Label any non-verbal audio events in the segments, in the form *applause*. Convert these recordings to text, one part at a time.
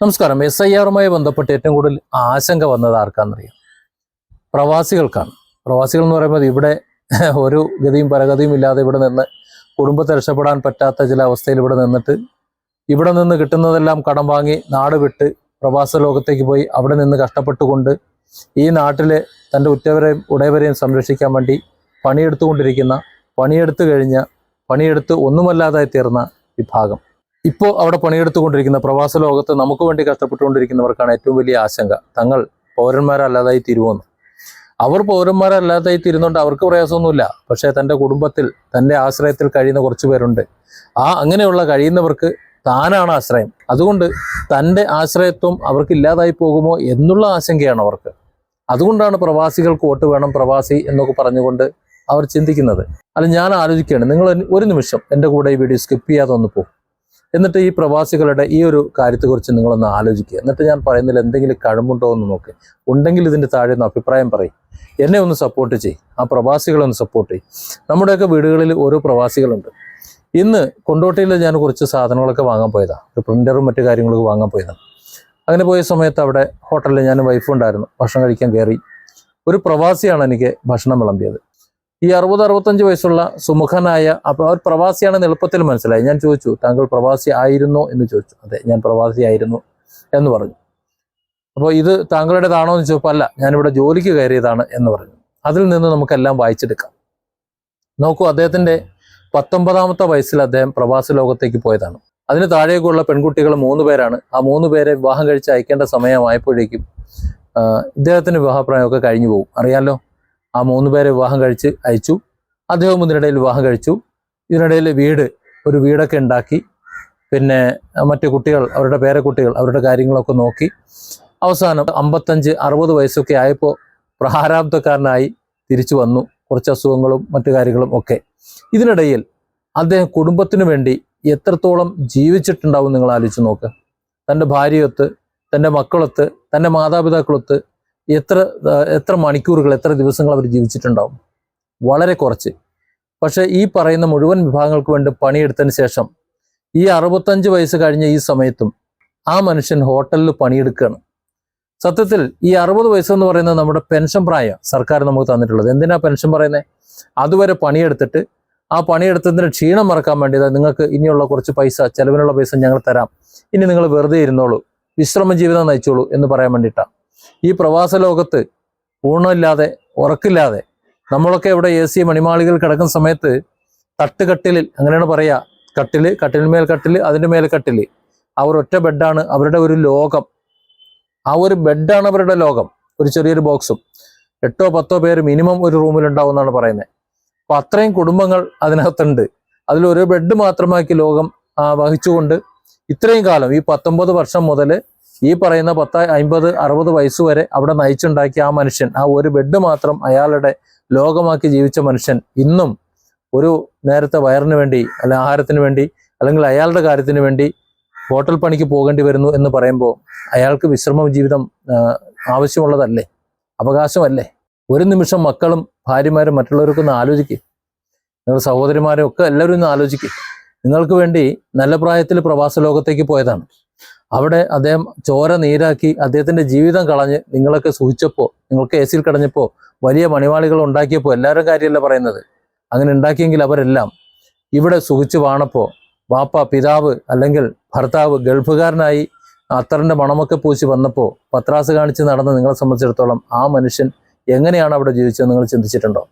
നമസ്കാരം. S I ആറുമായി ബന്ധപ്പെട്ട് ഏറ്റവും കൂടുതൽ ആശങ്ക വന്നത് ആർക്കാണെന്നറിയാം? പ്രവാസികൾക്കാണ്. പ്രവാസികൾ എന്ന് പറയുമ്പോൾ ഇവിടെ *laughs* ഒരു ഗതിയും പരഗതിയും ഇല്ലാതെ ഇവിടെ നിന്ന് കുടുംബത്തെ രക്ഷപ്പെടാൻ പറ്റാത്ത ചില അവസ്ഥയിൽ ഇവിടെ നിന്നിട്ട് ഇവിടെ നിന്ന് കിട്ടുന്നതെല്ലാം കടം വാങ്ങി നാട് വിട്ട് പ്രവാസ ലോകത്തേക്ക് പോയി അവിടെ നിന്ന് കഷ്ടപ്പെട്ടുകൊണ്ട് ഈ നാട്ടിലെ തന്റെ ഉറ്റവരെയും ഉടയവരെയും സംരക്ഷിക്കാൻ വേണ്ടി പണിയെടുത്തുകൊണ്ടിരിക്കുന്ന പണിയെടുത്തു കഴിഞ്ഞ പണിയെടുത്ത് ഒന്നുമല്ലാതായി തീർന്ന വിഭാഗം. ഇപ്പോൾ അവിടെ പണിയെടുത്തുകൊണ്ടിരിക്കുന്ന പ്രവാസ ലോകത്ത് നമുക്ക് വേണ്ടി കഷ്ടപ്പെട്ടുകൊണ്ടിരിക്കുന്നവർക്കാണ് ഏറ്റവും വലിയ ആശങ്ക. തങ്ങൾ പൗരന്മാരല്ലാതായി തീരുമെന്ന് അവർ പൗരന്മാരല്ലാതായി തീരുന്നുണ്ട് അവർക്ക് പ്രയാസമൊന്നുമില്ല. പക്ഷേ തന്റെ കുടുംബത്തിൽ തന്റെ ആശ്രയത്തിൽ കഴിയുന്ന കുറച്ച് പേരുണ്ട്. ആ അങ്ങനെയുള്ള കഴിയുന്നവർക്ക് താനാണ് ആശ്രയം. അതുകൊണ്ട് തന്റെ ആശ്രയത്വം അവർക്ക് ഇല്ലാതായി പോകുമോ എന്നുള്ള ആശങ്കയാണ് അവർക്ക്. അതുകൊണ്ടാണ് പ്രവാസികൾക്ക് വോട്ട് വേണം പ്രവാസി എന്നൊക്കെ പറഞ്ഞുകൊണ്ട് അവർ ചിന്തിക്കുന്നത്. അല്ല ഞാൻ ആലോചിക്കുകയാണ്. നിങ്ങൾ ഒരു നിമിഷം എന്റെ കൂടെ ഈ വീഡിയോ സ്കിപ്പ് ചെയ്യാതെ ഒന്ന് പോകും എന്നിട്ട് ഈ പ്രവാസികളുടെ ഈ ഒരു കാര്യത്തെക്കുറിച്ച് നിങ്ങളൊന്ന് ആലോചിക്കുക. എന്നിട്ട് ഞാൻ പറയുന്നതിൽ എന്തെങ്കിലും കഴമ്പുണ്ടോ എന്ന് നോക്ക്. ഉണ്ടെങ്കിൽ ഇതിന്റെ താഴെ ഒന്ന് അഭിപ്രായം പറയും. എന്നെ ഒന്ന് സപ്പോർട്ട് ചെയ്യും. ആ പ്രവാസികളെ ഒന്ന് സപ്പോർട്ട് ചെയ്യും. നമ്മുടെയൊക്കെ വീടുകളിൽ ഓരോ പ്രവാസികളുണ്ട്. ഇന്ന് കൊണ്ടോട്ടിയിൽ ഞാൻ കുറച്ച് സാധനങ്ങളൊക്കെ വാങ്ങാൻ പോയതാണ് ഒരു പ്രിന്ററും മറ്റു കാര്യങ്ങളൊക്കെ വാങ്ങാൻ പോയതാണ് അങ്ങനെ പോയ സമയത്ത് അവിടെ ഹോട്ടലിൽ ഞാൻ വൈഫ് ഉണ്ടായിരുന്നു. ഭക്ഷണം കഴിക്കാൻ കയറി. ഒരു പ്രവാസിയാണ് എനിക്ക് ഭക്ഷണം വിളമ്പിയത്. ഈ അറുപത് അറുപത്തഞ്ച് വയസ്സുള്ള സുമുഖനായ അപ്പോൾ അവർ പ്രവാസിയാണെന്ന് എളുപ്പത്തിൽ മനസ്സിലായി. ഞാൻ ചോദിച്ചു താങ്കൾ പ്രവാസി ആയിരുന്നോ? എന്ന് ചോദിച്ചു. അതെ ഞാൻ പ്രവാസി ആയിരുന്നു എന്ന് പറഞ്ഞു. അപ്പോൾ ഇത് താങ്കളുടേതാണോ എന്ന് ചോദിച്ചപ്പോൾ അല്ല ഞാനിവിടെ ജോലിക്ക് കയറിയതാണ് എന്ന് പറഞ്ഞു. അതിൽ നിന്ന് നമുക്കെല്ലാം വായിച്ചെടുക്കാം. നോക്കൂ അദ്ദേഹത്തിന്റെ പത്തൊമ്പതാമത്തെ വയസ്സിൽ അദ്ദേഹം പ്രവാസ ലോകത്തേക്ക് പോയതാണ്. അതിന് താഴേക്കുള്ള പെൺകുട്ടികൾ മൂന്ന് പേരാണ്. ആ മൂന്ന് പേരെ വിവാഹം കഴിച്ച് അയക്കേണ്ട സമയമായപ്പോഴേക്കും ഇദ്ദേഹത്തിന് വിവാഹപ്രായമൊക്കെ കഴിഞ്ഞു പോകും. അറിയാലോ? ആ മൂന്ന് പേരെ വിവാഹം കഴിച്ച് അയച്ചു. അദ്ദേഹവും ഇതിനിടയിൽ വിവാഹം കഴിച്ചു. ഇതിനിടയിൽ വീട് ഒരു വീടൊക്കെ ഉണ്ടാക്കി. പിന്നെ മറ്റു കുട്ടികൾ അവരുടെ പേരക്കുട്ടികൾ അവരുടെ കാര്യങ്ങളൊക്കെ നോക്കി. അവസാനം അമ്പത്തഞ്ച് അറുപത് വയസ്സൊക്കെ ആയപ്പോൾ പ്രാരാബ്ധക്കാരനായി തിരിച്ചു വന്നു. കുറച്ച് അസുഖങ്ങളും മറ്റു കാര്യങ്ങളും ഒക്കെ. ഇതിനിടയിൽ അദ്ദേഹം കുടുംബത്തിനു വേണ്ടി എത്രത്തോളം ജീവിച്ചിട്ടുണ്ടാവും നിങ്ങൾ ആലോചിച്ച് നോക്ക്. തന്റെ ഭാര്യയൊത്ത് തന്റെ മക്കളൊത്ത് തന്റെ മാതാപിതാക്കളൊത്ത് എത്ര എത്ര മണിക്കൂറുകൾ എത്ര ദിവസങ്ങൾ അവർ ജീവിച്ചിട്ടുണ്ടാവും? വളരെ കുറച്ച്. പക്ഷേ ഈ പറയുന്ന മുഴുവൻ വിഭാഗങ്ങൾക്ക് വേണ്ടി പണിയെടുത്തതിന് ശേഷം ഈ അറുപത്തഞ്ച് വയസ്സ് കഴിഞ്ഞ ഈ സമയത്തും ആ മനുഷ്യൻ ഹോട്ടലിൽ പണിയെടുക്കുകയാണ്. സത്യത്തിൽ ഈ അറുപത് വയസ്സെന്ന് പറയുന്നത് നമ്മുടെ പെൻഷൻ പ്രായം സർക്കാർ നമുക്ക് തന്നിട്ടുള്ളത്. എന്തിനാ പെൻഷൻ പറയുന്നത്? അതുവരെ പണിയെടുത്തിട്ട് ആ പണിയെടുത്തതിന് ക്ഷീണം മറക്കാൻ വേണ്ടി നിങ്ങൾക്ക് ഇനിയുള്ള കുറച്ച് പൈസ ചെലവിനുള്ള പൈസ ഞങ്ങൾ തരാം. ഇനി നിങ്ങൾ വെറുതെ ഇരുന്നോളൂ. വിശ്രമ ജീവിതം നയിച്ചോളൂ എന്ന് പറയാൻ വേണ്ടിയിട്ടാണ്. ഈ പ്രവാസ ലോകത്ത് ഊണമില്ലാതെ ഉറക്കില്ലാതെ നമ്മളൊക്കെ ഇവിടെ എ സി മണിമാളികൾ കിടക്കുന്ന സമയത്ത് തട്ടുകട്ടിലിൽ അങ്ങനെയാണ് പറയാ കട്ടിൽ കട്ടിലിന്മേൽ കട്ടിൽ അതിന്റെ മേൽ കട്ടിൽ. അവർ ഒറ്റ ബെഡാണ് അവരുടെ ഒരു ലോകം. ആ ഒരു ബെഡാണ് അവരുടെ ലോകം. ഒരു ചെറിയൊരു ബോക്സും. എട്ടോ പത്തോ പേര് മിനിമം ഒരു റൂമിൽ ഉണ്ടാവും എന്നാണ് പറയുന്നത് അപ്പൊ അത്രയും കുടുംബങ്ങൾ അതിനകത്തുണ്ട്. അതിൽ ഒരു ബെഡ് മാത്രമാക്കി ലോകം വഹിച്ചുകൊണ്ട് ഇത്രയും കാലം ഈ പത്തൊമ്പത് വർഷം മുതൽ ഈ പറയുന്ന പത്ത് അമ്പത് അറുപത് വയസ്സ് വരെ അവിടെ നയിച്ചുണ്ടാക്കിയ ആ മനുഷ്യൻ ആ ഒരു ബെഡ് മാത്രം അയാളുടെ ലോകമാക്കി ജീവിച്ച മനുഷ്യൻ ഇന്നും ഒരു നേരത്തെ വയറിന് വേണ്ടി അല്ലെ ആഹാരത്തിന് വേണ്ടി അല്ലെങ്കിൽ അയാളുടെ കാര്യത്തിന് വേണ്ടി ഹോട്ടൽ പണിക്ക് പോകേണ്ടി വരുന്നു എന്ന് പറയുമ്പോൾ അയാൾക്ക് വിശ്രമ ജീവിതം ആവശ്യമുള്ളതല്ലേ? അവകാശമല്ലേ? ഒരു നിമിഷം മക്കളും ഭാര്യമാരും മറ്റുള്ളവർക്കും ഒന്ന് ആലോചിക്കും. നിങ്ങളുടെ സഹോദരിമാരും ഒക്കെ എല്ലാവരും ഒന്ന് ആലോചിക്കും. നിങ്ങൾക്ക് വേണ്ടി നല്ല പ്രായത്തിൽ പ്രവാസ ലോകത്തേക്ക് പോയതാണ്. അവിടെ അദ്ദേഹം ചോര നീരാക്കി അദ്ദേഹത്തിന്റെ ജീവിതം കളഞ്ഞ് നിങ്ങളൊക്കെ സൂചിച്ചപ്പോൾ നിങ്ങൾക്ക് എ സിയിൽ കടഞ്ഞപ്പോൾ വലിയ മണിമാളികൾ ഉണ്ടാക്കിയപ്പോൾ എല്ലാവരും കാര്യമല്ല പറയുന്നത്. അങ്ങനെ ഉണ്ടാക്കിയെങ്കിൽ അവരെല്ലാം ഇവിടെ സുഖിച്ച് വാണപ്പോൾ വാപ്പ പിതാവ് അല്ലെങ്കിൽ ഭർത്താവ് ഗൾഫുകാരനായി അത്രന്റെ മണമൊക്കെ പൂശി വന്നപ്പോൾ പത്രാസ് കാണിച്ച് നടന്ന് നിങ്ങളെ സംബന്ധിച്ചിടത്തോളം ആ മനുഷ്യൻ എങ്ങനെയാണ് അവിടെ ജീവിച്ചത് നിങ്ങൾ ചിന്തിച്ചിട്ടുണ്ടോ?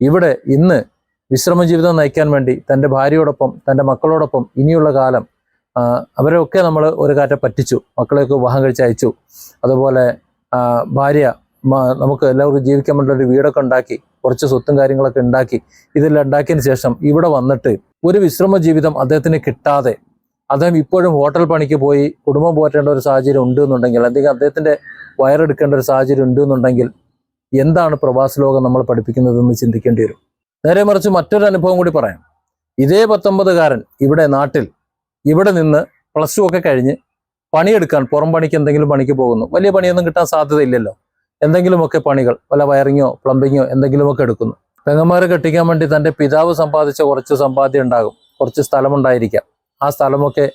ഇവിടെ ഇന്ന് വിശ്രമ ജീവിതം നയിക്കാൻ വേണ്ടി തന്റെ ഭാര്യയോടൊപ്പം തന്റെ മക്കളോടൊപ്പം ഇനിയുള്ള കാലം ആ, അവരെയൊക്കെ നമ്മൾ ഒരു കാറ്റ പറ്റിച്ചു മക്കളെയൊക്കെ വിവാഹം കഴിച്ച് അയച്ചു. അതുപോലെ ഭാര്യ നമുക്ക് എല്ലാവർക്കും ജീവിക്കാൻ വേണ്ടി ഒരു വീടൊക്കെ ഉണ്ടാക്കി കുറച്ച് സ്വത്തും കാര്യങ്ങളൊക്കെ ഉണ്ടാക്കി ഇതെല്ലാം ഉണ്ടാക്കിയതിന് ശേഷം ഇവിടെ വന്നിട്ട് ഒരു വിശ്രമ ജീവിതം അദ്ദേഹത്തിന് കിട്ടാതെ അദ്ദേഹം ഇപ്പോഴും ഹോട്ടൽ പണിക്ക് പോയി കുടുംബം പോറ്റേണ്ട ഒരു സാഹചര്യം ഉണ്ട് എന്നുണ്ടെങ്കിൽ അല്ലെങ്കിൽ അദ്ദേഹത്തിന്റെ വയറെടുക്കേണ്ട ഒരു സാഹചര്യം ഉണ്ട് എന്നുണ്ടെങ്കിൽ എന്താണ് പ്രവാസ ലോകം നമ്മൾ പഠിപ്പിക്കുന്നതെന്ന് ചിന്തിക്കേണ്ടി വരും? നേരെ മറിച്ച് മറ്റൊരു അനുഭവം കൂടി പറയാം. ഇതേ പത്തൊമ്പതുകാരൻ ഇവിടെ നാട്ടിൽ ഇവിടെ നിന്ന് പ്ലസ് ടു ഒക്കെ കഴിഞ്ഞ് പണിയെടുക്കാൻ പുറം പണിക്ക് എന്തെങ്കിലും പണിക്ക് പോകുന്നു. വലിയ പണിയൊന്നും കിട്ടാൻ സാധ്യതയില്ലല്ലോ. എന്തെങ്കിലുമൊക്കെ പണികൾ വല്ല വയറിങ്ങോ പ്ലംബിങ്ങോ എന്തെങ്കിലുമൊക്കെ എടുക്കുന്നു. പെങ്ങന്മാരെ കെട്ടിക്കാൻ വേണ്ടി തന്റെ പിതാവ് സമ്പാദിച്ച കുറച്ച് സമ്പാദ്യം ഉണ്ടാകും. കുറച്ച് സ്ഥലമുണ്ടായിരിക്കാം. ആ സ്ഥലമൊക്കെ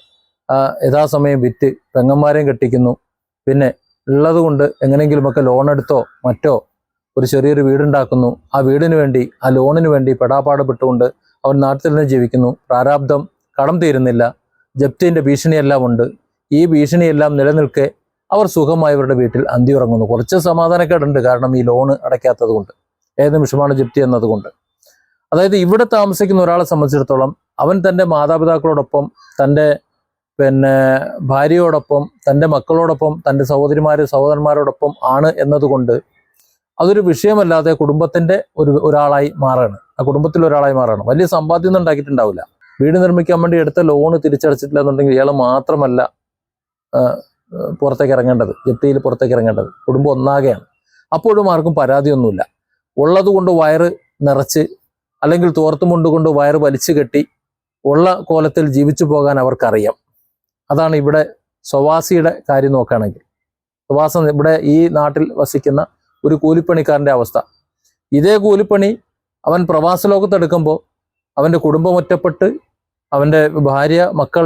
യഥാസമയം വിറ്റ് പെങ്ങന്മാരെയും കെട്ടിക്കുന്നു. പിന്നെ ഉള്ളത് കൊണ്ട് എങ്ങനെയെങ്കിലുമൊക്കെ ലോൺ എടുത്തോ മറ്റോ ഒരു ചെറിയൊരു വീടുണ്ടാക്കുന്നു. ആ വീടിന് വേണ്ടി ആ ലോണിന് വേണ്ടി പെടാപ്പാട് പെട്ടുകൊണ്ട് അവൻ നാട്ടിൽ തന്നെ ജീവിക്കുന്നു. പ്രാരാബ്ദം കടം തീരുന്നില്ല. ജപ്തിന്റെ ഭീഷണിയെല്ലാം ഉണ്ട്. ഈ ഭീഷണിയെല്ലാം നിലനിൽക്കെ അവർ സുഖമായി അവരുടെ വീട്ടിൽ ഉറങ്ങുന്നു കുറച്ച് സമാധാനക്കേടുണ്ട്. കാരണം ഈ ലോണ് അടയ്ക്കാത്തത് കൊണ്ട് ഏത് നിമിഷമാണ് ജപ്തി എന്നതുകൊണ്ട്. അതായത് ഇവിടെ താമസിക്കുന്ന ഒരാളെ സംബന്ധിച്ചിടത്തോളം അവൻ തന്റെ മാതാപിതാക്കളോടൊപ്പം തന്റെ പിന്നെ ഭാര്യയോടൊപ്പം തന്റെ മക്കളോടൊപ്പം തന്റെ സഹോദരിമാര് സഹോദരന്മാരോടൊപ്പം ആണ് എന്നതുകൊണ്ട് അതൊരു വിഷയമല്ലാതെ കുടുംബത്തിന്റെ ഒരു ഒരാളായി മാറാണ്. ആ കുടുംബത്തിൽ ഒരാളായി മാറാണ്. വലിയ സമ്പാദ്യം ഒന്നും ഉണ്ടാക്കിയിട്ടുണ്ടാവില്ല. വീട് നിർമ്മിക്കാൻ വേണ്ടി എടുത്ത ലോണ് തിരിച്ചടച്ചിട്ടില്ല എന്നുണ്ടെങ്കിൽ ഇയാൾ മാത്രമല്ല പുറത്തേക്ക് ഇറങ്ങേണ്ടത് ജപ്തിയിൽ പുറത്തേക്ക് ഇറങ്ങേണ്ടത്. കുടുംബം ഒന്നാകെയാണ്. അപ്പോഴും ആർക്കും പരാതിയൊന്നുമില്ല. ഉള്ളത് കൊണ്ട് വയറ് നിറച്ച് അല്ലെങ്കിൽ തോർത്തുമുണ്ട് കൊണ്ട് വയറ് വലിച്ചു കെട്ടി ഉള്ള കോലത്തിൽ ജീവിച്ചു പോകാൻ അവർക്കറിയാം. അതാണ് ഇവിടെ സ്വവാസിയുടെ കാര്യം നോക്കുകയാണെങ്കിൽ. സ്വവാസം ഇവിടെ ഈ നാട്ടിൽ വസിക്കുന്ന ഒരു കൂലിപ്പണിക്കാരന്റെ അവസ്ഥ. ഇതേ കൂലിപ്പണി അവൻ പ്രവാസ ലോകത്തെടുക്കുമ്പോൾ അവന്റെ കുടുംബം ഒറ്റപ്പെട്ട് അവന്റെ ഭാര്യ മക്കൾ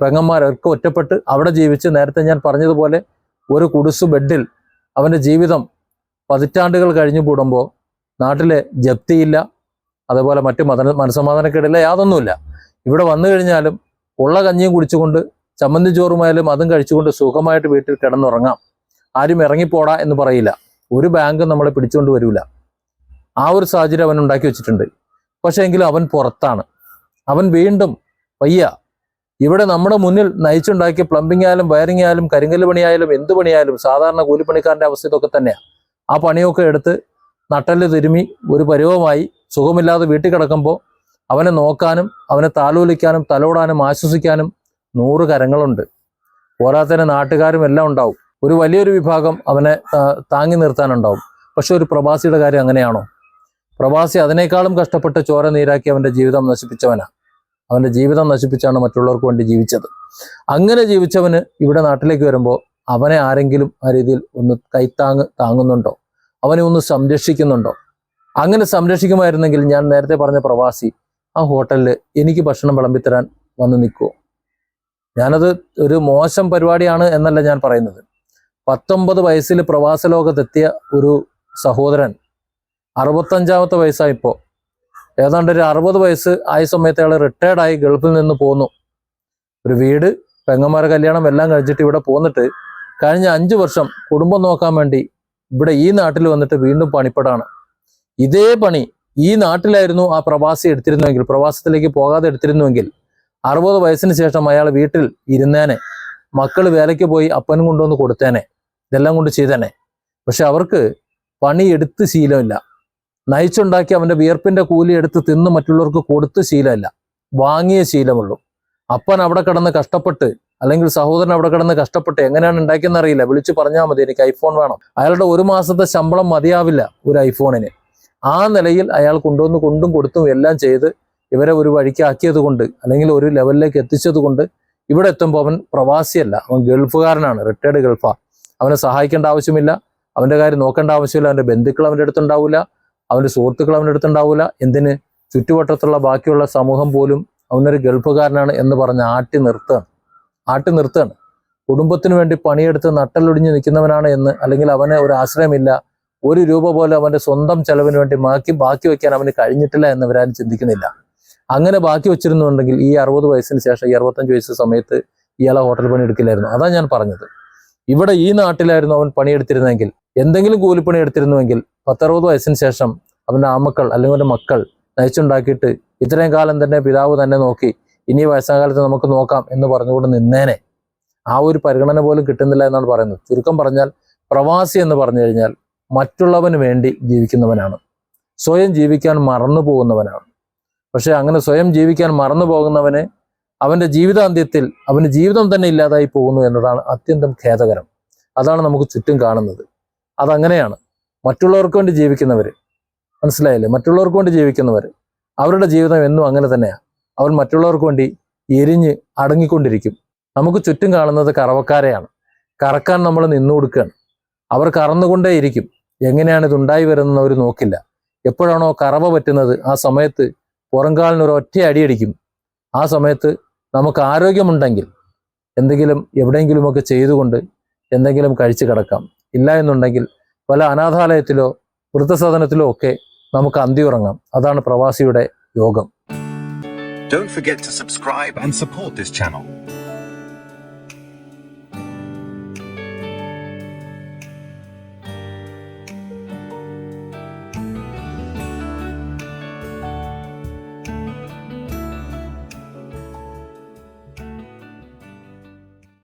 പെങ്ങന്മാരൊക്കെ ഒറ്റപ്പെട്ട് അവിടെ ജീവിച്ച് നേരത്തെ ഞാൻ പറഞ്ഞതുപോലെ ഒരു കുടുസ് ബെഡിൽ അവന്റെ ജീവിതം പതിറ്റാണ്ടുകൾ കഴിഞ്ഞു കൂടുമ്പോൾ നാട്ടിലെ ജപ്തിയില്ല അതേപോലെ മറ്റ് മത മനസമാധാനക്കേടില്ല യാതൊന്നുമില്ല. ഇവിടെ വന്നു കഴിഞ്ഞാലും ഉള്ള കഞ്ഞിയും കുടിച്ചുകൊണ്ട് ചമ്മന്തി ചോറുമായാലും അതും കഴിച്ചുകൊണ്ട് സുഖമായിട്ട് വീട്ടിൽ കിടന്നുറങ്ങാം. ആരും ഇറങ്ങിപ്പോടാ എന്ന് പറയില്ല. ഒരു ബാങ്കും നമ്മളെ പിടിച്ചുകൊണ്ട് വരില്ല ആ ഒരു സാഹചര്യം അവൻ ഉണ്ടാക്കി വെച്ചിട്ടുണ്ട്. പക്ഷേ അവൻ പുറത്താണ്. അവൻ വീണ്ടും വയ്യ. ഇവിടെ നമ്മുടെ മുന്നിൽ നയിച്ചുണ്ടാക്കിയ പ്ലംബിംഗ് ആയാലും വയറിംഗ് ആയാലും കരിങ്കല്ല് പണിയായാലും എന്ത് പണിയായാലും സാധാരണ കൂലിപ്പണിക്കാരന്റെ അവസ്ഥ ഇതൊക്കെ തന്നെയാണ് ആ പണിയൊക്കെ എടുത്ത് നട്ടൽ തിരുമി ഒരു പരുവമായി സുഖമില്ലാതെ വീട്ടിൽ കിടക്കുമ്പോൾ അവനെ നോക്കാനും അവനെ താലോലിക്കാനും തലോടാനും ആശ്വസിക്കാനും നൂറ് കരങ്ങളുണ്ട്. പോരാത്തതിന് നാട്ടുകാരും എല്ലാം ഉണ്ടാവും. ഒരു വലിയൊരു വിഭാഗം അവനെ താങ്ങി നിർത്താനുണ്ടാവും. പക്ഷെ ഒരു പ്രവാസിയുടെ കാര്യം അങ്ങനെയാണോ? പ്രവാസി അതിനേക്കാളും കഷ്ടപ്പെട്ട് ചോര നീരാക്കി അവന്റെ ജീവിതം നശിപ്പിച്ചവനാ. അവന്റെ ജീവിതം നശിപ്പിച്ചാണ് മറ്റുള്ളവർക്ക് വേണ്ടി ജീവിച്ചത്. അങ്ങനെ ജീവിച്ചവന് ഇവിടെ നാട്ടിലേക്ക് വരുമ്പോൾ അവനെ ആരെങ്കിലും ആ രീതിയിൽ ഒന്ന് കൈത്താങ് താങ്ങുന്നുണ്ടോ? അവനെ ഒന്ന് സംരക്ഷിക്കുന്നുണ്ടോ? അങ്ങനെ സംരക്ഷിക്കുമായിരുന്നെങ്കിൽ ഞാൻ നേരത്തെ പറഞ്ഞ പ്രവാസി ആ ഹോട്ടലിൽ എനിക്ക് ഭക്ഷണം വിളമ്പിത്തരാൻ വന്ന് നിൽക്കുമോ ഞാനത് ഒരു മോശം പരിപാടിയാണ് എന്നല്ല ഞാൻ പറയുന്നത്. പത്തൊമ്പത് വയസ്സിൽ പ്രവാസ ലോകത്തെത്തിയ ഒരു സഹോദരൻ അറുപത്തഞ്ചാമത്തെ വയസ്സായിപ്പോൾ ഏതാണ്ട് ഒരു അറുപത് വയസ്സ് ആയ സമയത്ത് അയാൾ റിട്ടയർഡായി ഗൾഫിൽ നിന്ന് പോന്നു. ഒരു വീട് പെങ്ങന്മാരെ കല്യാണം എല്ലാം കഴിച്ചിട്ട് ഇവിടെ പോന്നിട്ട് കഴിഞ്ഞ അഞ്ച് വർഷം കുടുംബം നോക്കാൻ വേണ്ടി ഇവിടെ ഈ നാട്ടിൽ വന്നിട്ട് വീണ്ടും പണിപ്പെടാണ്. ഇതേ പണി ഈ നാട്ടിലായിരുന്നു ആ പ്രവാസി എടുത്തിരുന്നുവെങ്കിൽ പ്രവാസത്തിലേക്ക് പോകാതെ എടുത്തിരുന്നുവെങ്കിൽ അറുപത് വയസ്സിന് ശേഷം അയാൾ വീട്ടിൽ ഇരുന്നേനെ. മക്കൾ വേലയ്ക്ക് പോയി അപ്പനും കൊണ്ടുവന്ന് കൊടുത്തേനെ. ഇതെല്ലാം കൊണ്ട് ചെയ്തേനെ. പക്ഷെ അവർക്ക് പണി എടുത്ത് ശീലമില്ല. നയിച്ചുണ്ടാക്കി അവന്റെ വിയർപ്പിന്റെ കൂലി എടുത്ത് തിന്ന് മറ്റുള്ളവർക്ക് കൊടുത്ത് ശീലമല്ല. വാങ്ങിയ ശീലമുള്ളൂ. അപ്പൻ അവിടെ കിടന്ന് കഷ്ടപ്പെട്ട് അല്ലെങ്കിൽ സഹോദരൻ അവിടെ കിടന്ന് കഷ്ടപ്പെട്ട് എങ്ങനെയാണ് ഉണ്ടാക്കിയെന്ന് അറിയില്ല. വിളിച്ചു പറഞ്ഞാൽ മതി എനിക്ക് ഐഫോൺ വേണം. അയാളുടെ ഒരു മാസത്തെ ശമ്പളം മതിയാവില്ല ഒരു ഐഫോണിന്. ആ നിലയിൽ അയാൾ കൊണ്ടുവന്ന് കൊണ്ടും കൊടുത്തും എല്ലാം ചെയ്ത് ഇവരെ ഒരു വഴിക്കാക്കിയത് കൊണ്ട് അല്ലെങ്കിൽ ഒരു ലെവലിലേക്ക് എത്തിച്ചത് കൊണ്ട് ഇവിടെ എത്തുമ്പോൾ അവൻ പ്രവാസിയല്ല. അവൻ ഗൾഫുകാരനാണ് റിട്ടയർഡ് ഗൾഫാ. അവനെ സഹായിക്കേണ്ട ആവശ്യമില്ല. അവന്റെ കാര്യം നോക്കേണ്ട ആവശ്യമില്ല. അവന്റെ ബന്ധുക്കൾ അവന്റെ അടുത്തുണ്ടാവില്ല അവന്റെ സുഹൃത്തുക്കൾ അവന്റെ അടുത്തുണ്ടാവില്ല എന്തിന്? ചുറ്റുവട്ടത്തുള്ള ബാക്കിയുള്ള സമൂഹം പോലും അവനൊരു ഗൾഫുകാരനാണ് എന്ന് പറഞ്ഞ് ആട്ടി നിർത്തുകയാണ്. ആട്ടി നിർത്തുകയാണ്. കുടുംബത്തിന് വേണ്ടി പണിയെടുത്ത് നട്ടലൊടിഞ്ഞ് നിൽക്കുന്നവനാണ് എന്ന് അല്ലെങ്കിൽ അവന് ഒരു ആശ്രയമില്ല. ഒരു രൂപ പോലും അവന്റെ സ്വന്തം ചെലവിന് വേണ്ടി ബാക്കി ബാക്കി വയ്ക്കാൻ അവന് കഴിഞ്ഞിട്ടില്ല എന്ന് ഇവരാരും ചിന്തിക്കുന്നില്ല. അങ്ങനെ ബാക്കി വെച്ചിരുന്നുണ്ടെങ്കിൽ ഈ അറുപത് വയസ്സിന് ശേഷം ഈ അറുപത്തഞ്ച് വയസ്സ് സമയത്ത് ഇയാളെ ഹോട്ടൽ പണി എടുക്കില്ലായിരുന്നു അതാണ് ഞാൻ പറഞ്ഞത്. ഇവിടെ ഈ നാട്ടിലായിരുന്നു അവൻ പണിയെടുത്തിരുന്നെങ്കിൽ എന്തെങ്കിലും കൂലിപ്പണി എടുത്തിരുന്നുവെങ്കിൽ പത്തറുപത് വയസ്സിന് ശേഷം അവന്റെ ആമക്കൾ അല്ലെങ്കിൽ അവന്റെ മക്കൾ നയിച്ചുണ്ടാക്കിയിട്ട് ഇത്രയും കാലം തന്നെ പിതാവ് തന്നെ നോക്കി ഇനി വയസ്സാകാലത്ത് നമുക്ക് നോക്കാം എന്ന് പറഞ്ഞുകൊണ്ട് നിന്നേനെ. ആ ഒരു പരിഗണന പോലും കിട്ടുന്നില്ല എന്നാണ് പറയുന്നത്. ചുരുക്കം പറഞ്ഞാൽ പ്രവാസി എന്ന് പറഞ്ഞു കഴിഞ്ഞാൽ മറ്റുള്ളവന് വേണ്ടി ജീവിക്കുന്നവനാണ്. സ്വയം ജീവിക്കാൻ മറന്നു പോകുന്നവനാണ്. പക്ഷെ അങ്ങനെ സ്വയം ജീവിക്കാൻ മറന്നു പോകുന്നവന് അവന്റെ ജീവിതാന്ത്യത്തിൽ അവന് ജീവിതം തന്നെ ഇല്ലാതായി പോകുന്നു എന്നതാണ് അത്യന്തം ഖേദകരം. അതാണ് നമുക്ക് ചുറ്റും കാണുന്നത്. അതങ്ങനെയാണ്. മറ്റുള്ളവർക്ക് വേണ്ടി ജീവിക്കുന്നവർ മനസ്സിലായില്ലേ? മറ്റുള്ളവർക്ക് വേണ്ടി ജീവിക്കുന്നവർ അവരുടെ ജീവിതം എന്നും അങ്ങനെ തന്നെയാണ് അവർ മറ്റുള്ളവർക്ക് വേണ്ടി എരിഞ്ഞ് അടങ്ങിക്കൊണ്ടിരിക്കും. നമുക്ക് ചുറ്റും കാണുന്നത് കറവക്കാരെയാണ്. കറക്കാൻ നമ്മൾ നിന്നു കൊടുക്കുകയാണ് അവർ കറന്നുകൊണ്ടേയിരിക്കും എങ്ങനെയാണ് ഇതുണ്ടായി വരുന്നത് അവർ നോക്കില്ല. എപ്പോഴാണോ കറവ പറ്റുന്നത് ആ സമയത്ത് പുറംകാലിന് ഒരു ഒറ്റ അടിയടിക്കും ആ സമയത്ത് നമുക്ക് ആരോഗ്യമുണ്ടെങ്കിൽ എന്തെങ്കിലും എവിടെയെങ്കിലുമൊക്കെ ചെയ്തുകൊണ്ട് എന്തെങ്കിലും കഴിച്ചു കിടക്കാം. ഇല്ല എന്നുണ്ടെങ്കിൽ പല അനാഥാലയത്തിലോ വൃദ്ധസദനത്തിലോ ഒക്കെ നമുക്ക് അന്തിയുറങ്ങാം അതാണ് പ്രവാസിയുടെ യോഗം Don't forget to subscribe and support this channel.